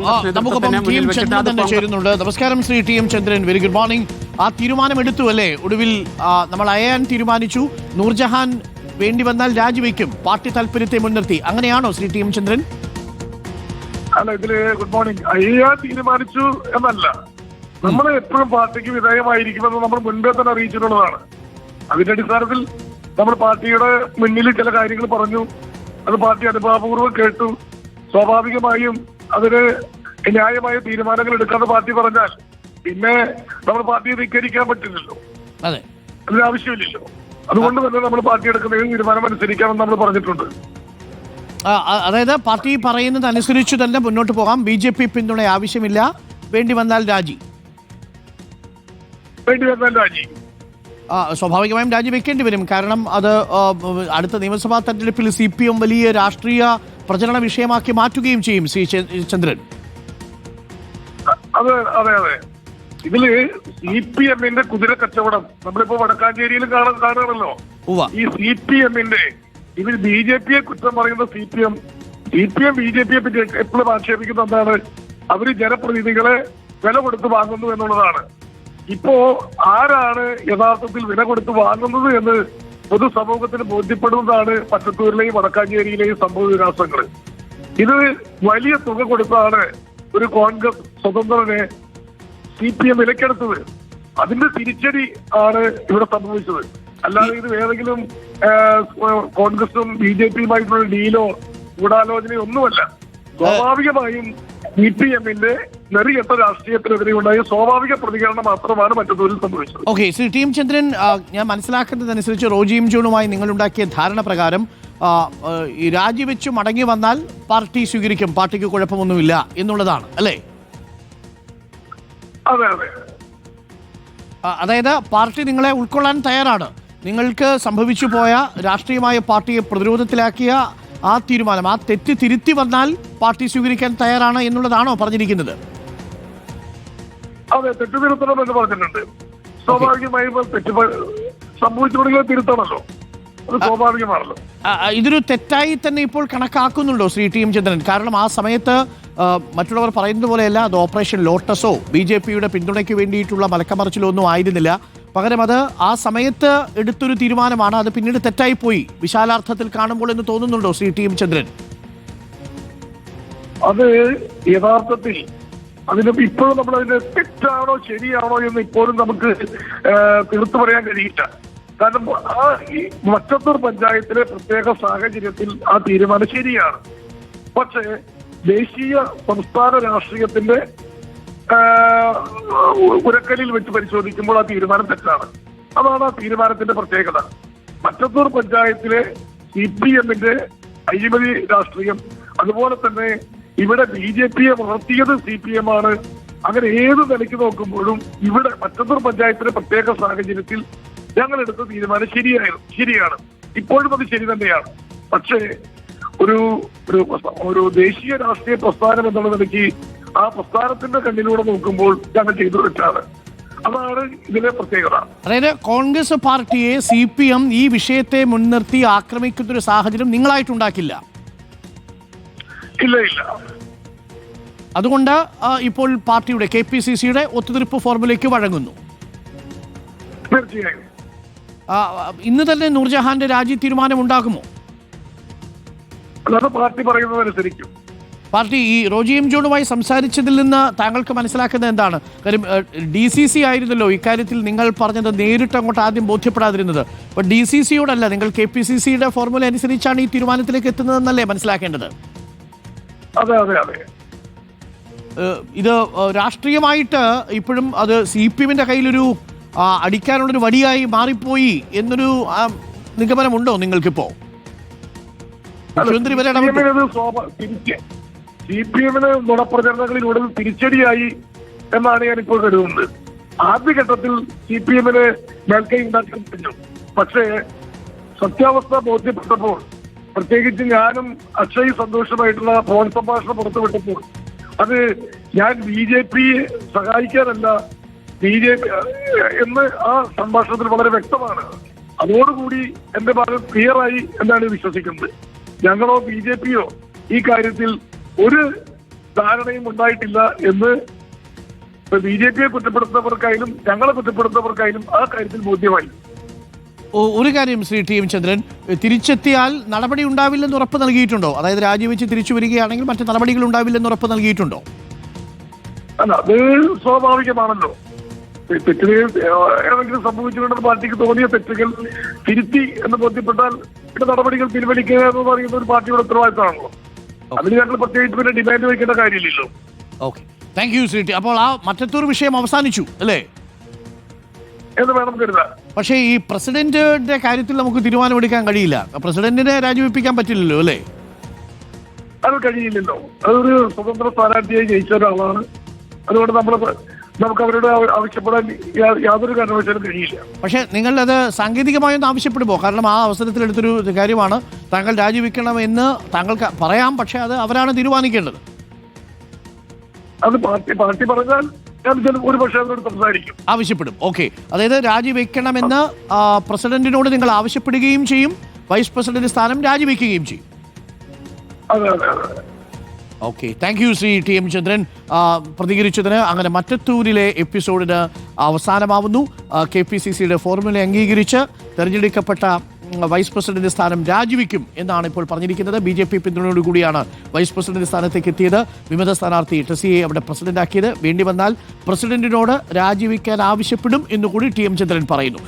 നമുക്കൊപ്പം T M ചന്ദ്രൻ തന്നെ ചേരുന്നുണ്ട്. നമസ്കാരം Shri T M Chandran. Very good morning ആ തീരുമാനം എടുത്തു അല്ലേ? ഒടുവിൽ നമ്മൾ അയയാൻ തീരുമാനിച്ചു. നൂർജഹാൻ വേണ്ടി വന്നാൽ രാജിവെക്കും. പാർട്ടി താല്പര്യത്തെ മുൻനിർത്തി. അങ്ങനെയാണോ ശ്രീ ടി എം ചന്ദ്രൻ? അല്ല ഇതിൽ ഗുഡ് മോർണിംഗ് അയ്യാൻ തീരുമാനിച്ചു എന്നല്ല. നമ്മൾ എപ്പോഴും പാർട്ടിക്ക് വിധേയമായിരിക്കുമെന്ന് നമ്മൾ മുൻപേ തന്നെ അറിയിച്ചിട്ടുള്ളതാണ്. അതിന്റെ അടിസ്ഥാനത്തിൽ നമ്മൾ പാർട്ടിയുടെ മുന്നിൽ ചില കാര്യങ്ങൾ പറഞ്ഞു. അത് പാർട്ടി അനുഭാവപൂർവം കേട്ടു. സ്വാഭാവികമായും അതിന് ന്യായമായ തീരുമാനങ്ങൾ എടുക്കാതെ പാർട്ടി പറഞ്ഞാൽ പിന്നെ നമ്മൾ പാർട്ടിയെ ധിക്കരിക്കാൻ പറ്റില്ലല്ലോ. അതെ. അതിന് ആവശ്യമില്ലല്ലോ. അതുകൊണ്ട് തന്നെ നമ്മൾ പാർട്ടി എടുക്കുന്ന ഏത് തീരുമാനം അനുസരിക്കാമെന്ന് നമ്മൾ പറഞ്ഞിട്ടുണ്ട്. അതായത് പാർട്ടി പറയുന്നത് അനുസരിച്ച് തന്നെ മുന്നോട്ട് പോകാം. ബി ജെ പി പിന്തുണ ആവശ്യമില്ല. വേണ്ടി വന്നാൽ രാജി. വേണ്ടി വന്നാൽ രാജി. ആ, സ്വാഭാവികമായും രാജിവെക്കേണ്ടി വരും. കാരണം അത് അടുത്ത നിയമസഭാ തെരഞ്ഞെടുപ്പിൽ സി പി എം വലിയ രാഷ്ട്രീയ പ്രചരണ വിഷയമാക്കി മാറ്റുകയും ചെയ്യും ശ്രീ ചന്ദ്രൻ. അതെ അതെ അതെ. ഇതിൽ സി പി എമ്മിന്റെ കുതിര കച്ചവടം നമ്മളിപ്പോ വടക്കാഞ്ചേരിയിൽ കാണാൻ കാണുകയാണല്ലോ ഈ സി പി എമ്മിന്റെ ഇതിൽ ബി ജെ പിയെ കുറ്റം പറയുന്ന C P M C P M B J പിയെ പറ്റി എപ്പോഴും ആക്ഷേപിക്കുന്ന എന്താണ് അവർ ജനപ്രതിനിധികളെ വില കൊടുത്ത് വാങ്ങുന്നു എന്നുള്ളതാണ്. ഇപ്പോ ആരാണ് യഥാർത്ഥത്തിൽ വില കൊടുത്ത് വാങ്ങുന്നത് എന്ന് പൊതുസമൂഹത്തിന് ബോധ്യപ്പെടുന്നതാണ് പച്ചത്തൂരിലെയും വടക്കാഞ്ചേരിയിലെയും സംഭവ വികാസങ്ങൾ ഇത് വലിയ തുക കൊടുത്താണ് ഒരു കോൺഗ്രസ് സ്വതന്ത്രനെ സി പി എം വിലക്കെടുത്തത്. അതിന്റെ തിരിച്ചടി ആണ് ഇവിടെ സംഭവിച്ചത്. അല്ലാതെ ഇത് ഏതെങ്കിലും കോൺഗ്രസും ബി ജെ പിയുമായിട്ടുള്ള ഡീലോ ഗൂഢാലോചനയോ ഒന്നുമല്ല. സ്വാഭാവികമായും സി പി എമ്മിന്റെ നെറികെട്ട രാഷ്ട്രീയത്തിനെതിരെ ഉണ്ടായ സ്വാഭാവിക പ്രതികരണം മാത്രമാണ് മറ്റൊരു സംഭവിച്ചത്. Okay Shri T M Chandran ഞാൻ മനസ്സിലാക്കുന്നതനുസരിച്ച് റോജിയും ജോണുമായി നിങ്ങളുണ്ടാക്കിയ ധാരണ പ്രകാരം രാജിവെച്ച് മടങ്ങി വന്നാൽ പാർട്ടി സ്വീകരിക്കും പാർട്ടിക്ക് കുഴപ്പമൊന്നുമില്ല എന്നുള്ളതാണ് അല്ലേ? അതെ അതെ. അതായത് പാർട്ടി നിങ്ങളെ ഉൾക്കൊള്ളാൻ തയ്യാറാണ്. നിങ്ങൾക്ക് സംഭവിച്ചു പോയ രാഷ്ട്രീയമായ പാർട്ടിയെ പ്രതിരോധത്തിലാക്കിയ ആ തീരുമാനം ആ തെറ്റ് തിരുത്തി വന്നാൽ പാർട്ടി സ്വീകരിക്കാൻ തയ്യാറാണ് എന്നുള്ളതാണോ പറഞ്ഞിരിക്കുന്നത്? അതെ തെറ്റുതിരുത്തണം എന്ന് പറഞ്ഞിട്ടുണ്ട്. സ്വാഭാവികമായും തെറ്റ് സംഭവിച്ചു തുടങ്ങിയ തിരുത്തണല്ലോ. അത് സ്വാഭാവികമാണല്ലോ. ഇതൊരു തെറ്റായി തന്നെ ഇപ്പോൾ കണക്കാക്കുന്നുണ്ടോ ശ്രീ ടി എം ചന്ദ്രൻ? കാരണം ആ സമയത്ത് മറ്റുള്ളവർ പറയുന്നത് പോലെയല്ല അത് ഓപ്പറേഷൻ ലോട്ടസോ ബി ജെ പിയുടെ പിന്തുണയ്ക്ക് വേണ്ടിയിട്ടുള്ള മലക്കമറിച്ചിലോ ഒന്നും ആയിരുന്നില്ല. പകരം അത് ആ സമയത്ത് എടുത്തൊരു തീരുമാനമാണ് അത് പിന്നീട് തെറ്റായി പോയി. വിശാലാർത്ഥത്തിൽ കാണുമ്പോൾ എന്ന് തോന്നുന്നുണ്ടോ ശ്രീ ടി എം ചന്ദ്രൻ? അത് യഥാർത്ഥത്തിൽ അതിന് ഇപ്പോഴും നമ്മൾ അതിന് തെറ്റാണോ ശരിയാണോ എന്ന് ഇപ്പോഴും നമുക്ക് തീർത്തു പറയാൻ കഴിയില്ല. കാരണം ആ ഈ പഞ്ചായത്തിലെ പ്രത്യേക സാഹചര്യത്തിൽ ആ തീരുമാനം ശരിയാണ്. പക്ഷേ ദേശീയ സംസ്ഥാന രാഷ്ട്രീയത്തിന്റെ ഉരക്കലിൽ വെച്ച് പരിശോധിക്കുമ്പോൾ ആ തീരുമാനം തെറ്റാണ്. അതാണ് ആ തീരുമാനത്തിന്റെ പ്രത്യേകത. മറ്റത്തൂർ പഞ്ചായത്തിലെ സി പി എമ്മിന്റെ അഴിമതി രാഷ്ട്രീയം അതുപോലെ തന്നെ ഇവിടെ ബി ജെ പിയെ വളർത്തിയത് സി പി എം ആണ്. അങ്ങനെ ഏത് നിലയ്ക്ക് നോക്കുമ്പോഴും ഇവിടെ മറ്റത്തൂർ പഞ്ചായത്തിലെ പ്രത്യേക സാഹചര്യത്തിൽ ഞങ്ങൾ എടുത്ത തീരുമാനം ശരിയായിരുന്നു ശരിയാണ്. ഇപ്പോഴും അത് ശരി തന്നെയാണ്. പക്ഷേ ഒരു ഒരു ഒരു ദേശീയ രാഷ്ട്രീയ പ്രസ്ഥാനം എന്നുള്ള നിലയ്ക്ക് ആ പ്രസ്ഥാനത്തിന്റെ കണ്ണിലൂടെ നോക്കുമ്പോൾ ഞങ്ങൾ ചെയ്തു വെച്ചാണ് അതാണ് ഇതിലെ പ്രത്യേകത. അതായത് കോൺഗ്രസ് പാർട്ടിയെ സി പി എം ഈ വിഷയത്തെ മുൻനിർത്തി ആക്രമിക്കുന്ന ഒരു സാഹചര്യം നിങ്ങളായിട്ടുണ്ടാക്കില്ല ഇല്ല ഇല്ല. അതുകൊണ്ട് ഇപ്പോൾ പാർട്ടിയുടെ കെ പി സി സിയുടെ ഒത്തുതീർപ്പ് ഫോർമുലയ്ക്ക് വഴങ്ങുന്നു. തീർച്ചയായും. ഇന്ന് തന്നെ നൂർജഹാന്റെ രാജി തീരുമാനം ഉണ്ടാകുമോ അല്ലാതെ പാർട്ടി പറയുന്നതനുസരിക്കും പാർട്ടി ഈ റോജി എം ജോണുമായി സംസാരിച്ചതിൽ നിന്ന് താങ്കൾക്ക് മനസ്സിലാക്കുന്നത് എന്താണ്? കാര്യം ഡി സി സി ആയിരുന്നല്ലോ ഇക്കാര്യത്തിൽ നിങ്ങൾ പറഞ്ഞത് നേരിട്ട് അങ്ങോട്ട് ആദ്യം ബോധ്യപ്പെടാതിരുന്നത്. അപ്പൊ ഡി സി സിയോടല്ല നിങ്ങൾ കെ പി സി സിയുടെ ഫോർമുല അനുസരിച്ചാണ് ഈ തീരുമാനത്തിലേക്ക് എത്തുന്നതെന്നല്ലേ മനസ്സിലാക്കേണ്ടത്? അതെ അതെ അതെ. ഇത് രാഷ്ട്രീയമായിട്ട് ഇപ്പോഴും അത് സി പി എമ്മിന്റെ കയ്യിലൊരു അടിക്കാനുള്ളൊരു വടിയായി മാറിപ്പോയി എന്നൊരു നിഗമനമുണ്ടോ നിങ്ങൾക്കിപ്പോ? മുഖ്യമന്ത്രി വരെ സി പി എമ്മിന് നുണപ്രചരണങ്ങളിലൂടെ തിരിച്ചടിയായി എന്നാണ് ഞാൻ ഇപ്പോൾ കരുതുന്നത്. ആദ്യഘട്ടത്തിൽ സി പി എമ്മിന് മേൽക്കൈ ഉണ്ടാക്കാൻ പറ്റും പക്ഷേ സത്യാവസ്ഥ ബോധ്യപ്പെട്ടപ്പോൾ പ്രത്യേകിച്ച് ഞാനും അക്ഷയ് സന്തോഷമായിട്ടുള്ള ഫോൺ സംഭാഷണം പുറത്തുവിട്ടപ്പോൾ അത് ഞാൻ ബി ജെ പി സഹായിക്കാനല്ല ബി ജെ പി എന്ന് ആ സംഭാഷണത്തിൽ വളരെ വ്യക്തമാണ്. അതോടുകൂടി എന്റെ ഭാഗം ക്ലിയറായി എന്നാണ് വിശ്വസിക്കുന്നത്. ഞങ്ങളോ ബി ജെ പിയോ ഈ കാര്യത്തിൽ ഒരു ധാരണയും ഉണ്ടായിട്ടില്ല എന്ന് ബി ജെ പിയെ കുറ്റപ്പെടുത്തുന്നവർക്കായാലും ഞങ്ങളെ കുറ്റപ്പെടുത്തുന്നവർക്കായാലും ആ കാര്യത്തിൽ ബോധ്യമായി. ഒരു കാര്യം ശ്രീ ടി എം ചന്ദ്രൻ തിരിച്ചെത്തിയാൽ നടപടി ഉണ്ടാവില്ലെന്ന് ഉറപ്പ് നൽകിയിട്ടുണ്ടോ? അതായത് രാജിവെച്ച് തിരിച്ചു വരികയാണെങ്കിൽ മറ്റു നടപടികൾ ഉണ്ടാവില്ലെന്ന് ഉറപ്പ് നൽകിയിട്ടുണ്ടോ? അല്ല അത് സ്വാഭാവികമാണല്ലോ. ഏഹ്, ഏതെങ്കിലും സംഭവിച്ചുകൊണ്ടെന്ന് പാർട്ടിക്ക് തോന്നിയ തെറ്റുകൾ തിരുത്തി എന്ന് ബോധ്യപ്പെട്ടാൽ പിന്നെ നടപടികൾ പിൻവലിക്കുക എന്ന് പറയുന്ന ഒരു പാർട്ടിയുടെ ഉത്തരവാദിത്തമാണല്ലോ. അതിന് ഞങ്ങൾ പ്രത്യേകിച്ച് പിന്നെ ഡിമാൻഡ് വയ്ക്കേണ്ട കാര്യമില്ലല്ലോ. Okay. Thank you Shri T അപ്പോൾ ആ മറ്റത്തൂർ വിഷയം അവസാനിച്ചു അല്ലേ? എന്ന് വേണം കരുതാൻ. പക്ഷേ ഈ പ്രസിഡന്റിന്റെ കാര്യത്തിൽ നമുക്ക് തീരുമാനമെടുക്കാൻ കഴിയില്ല. പ്രസിഡന്റിനെ രാജിവെപ്പിക്കാൻ പറ്റില്ലല്ലോ അല്ലേ? അത് കഴിയില്ലല്ലോ. അതൊരു സ്വതന്ത്ര സ്ഥാനാർത്ഥിയായി ജയിച്ച ഒരാളാണ്. അതുകൊണ്ട് നമ്മൾ നമുക്ക് അവരോട് ആവശ്യപ്പെടാൻ യാതൊരു കാരണവശാലും കഴിയില്ല. പക്ഷേ നിങ്ങൾ അത് സാങ്കേതികമായൊന്നും ആവശ്യപ്പെടുമോ? കാരണം ആ അവസരത്തിൽ എടുത്തൊരു കാര്യമാണ്. താങ്കൾ രാജിവെക്കണം എന്ന് താങ്കൾക്ക് പറയാം. പക്ഷേ അത് അവരാണ് തീരുമാനിക്കേണ്ടത്. അത് പാർട്ടി പാർട്ടി പറഞ്ഞാൽ ഒരു പക്ഷേ അവരോട് സംസാരിക്കും. ആവശ്യപ്പെടും. ഓക്കെ. അതായത് രാജിവെക്കണമെന്ന് പ്രസിഡന്റിനോട് നിങ്ങൾ ആവശ്യപ്പെടുകയും ചെയ്യും. വൈസ് പ്രസിഡന്റ് സ്ഥാനം രാജിവെക്കുകയും ചെയ്യും. അതെ അതെ അതെ. Okay. Thank you Shri T M Chandran. പ്രതികരിച്ചതിന് അങ്ങനെ മറ്റത്തൂരിലെ എപ്പിസോഡിന് അവസാനമാവുന്നു. കെ പി സി സിയുടെ ഫോർമുല അംഗീകരിച്ച് തെരഞ്ഞെടുക്കപ്പെട്ട വൈസ് പ്രസിഡന്റിന്റെ സ്ഥാനം രാജിവെക്കും എന്നാണ് ഇപ്പോൾ പറഞ്ഞിരിക്കുന്നത്. ബി ജെ പി പിന്തുണയോടുകൂടിയാണ് വൈസ് പ്രസിഡന്റ് സ്ഥാനത്തേക്ക് എത്തിയത്. വിമത സ്ഥാനാർത്ഥി ടെസിയെ അവിടെ പ്രസിഡന്റാക്കിയത്. വേണ്ടി വന്നാൽ പ്രസിഡന്റിനോട് രാജിവെക്കാൻ ആവശ്യപ്പെടും എന്നുകൂടി ടി എം ചന്ദ്രൻ പറയുന്നു.